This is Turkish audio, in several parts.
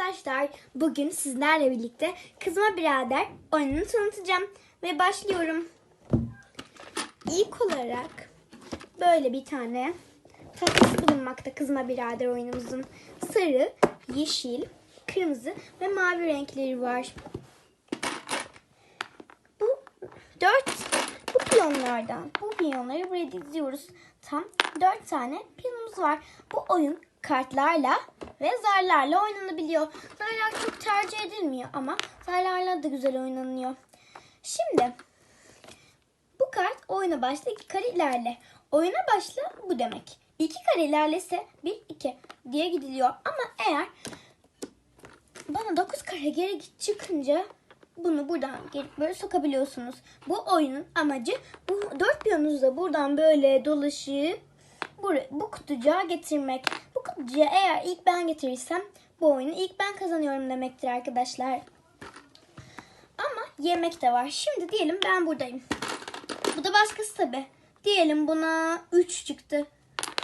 arkadaşlar. Bugün sizlerle birlikte Kızma Birader oyununu tanıtacağım. Ve başlıyorum. İlk olarak böyle bir tane tahtası bulunmakta Kızma Birader oyunumuzun. Sarı, yeşil, kırmızı ve mavi renkleri var. Bu dört bu piyonlardan bu piyonları buraya diziyoruz. Tam dört tane piyonumuz var. Bu oyun kartlarla ve zarlarla oynanabiliyor. Zarlar çok tercih edilmiyor ama zarlarla da güzel oynanıyor. Şimdi bu kart oyuna başla iki kare ilerle. Oyuna başla bu demek. İki kare ilerlese bir iki diye gidiliyor. Ama eğer bana 9 kare geri çıkınca bunu buradan böyle sokabiliyorsunuz. Bu oyunun amacı bu dört piyonunuzu da buradan böyle dolaşıp buraya, bu kutucuğa getirmek. Bu kutucuğa eğer ilk ben getirirsem bu oyunu ilk ben kazanıyorum demektir arkadaşlar. Ama yemek de var. Şimdi diyelim ben buradayım. Bu da başkası tabi. Diyelim buna 3 çıktı.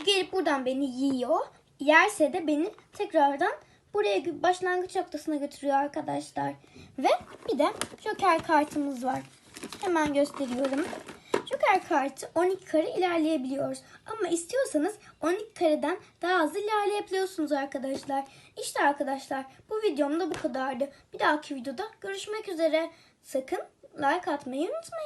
Gelip buradan beni yiyor. Yerse de beni tekrardan buraya başlangıç noktasına götürüyor arkadaşlar. Ve bir de Joker kartımız var. Hemen gösteriyorum. Joker kartı 12 kare ilerleyebiliyoruz. Ama istiyorsanız 12 kareden daha hızlı ilerleyebiliyorsunuz arkadaşlar. İşte arkadaşlar bu videom da bu kadardı. Bir dahaki videoda görüşmek üzere. Sakın like atmayı unutmayın.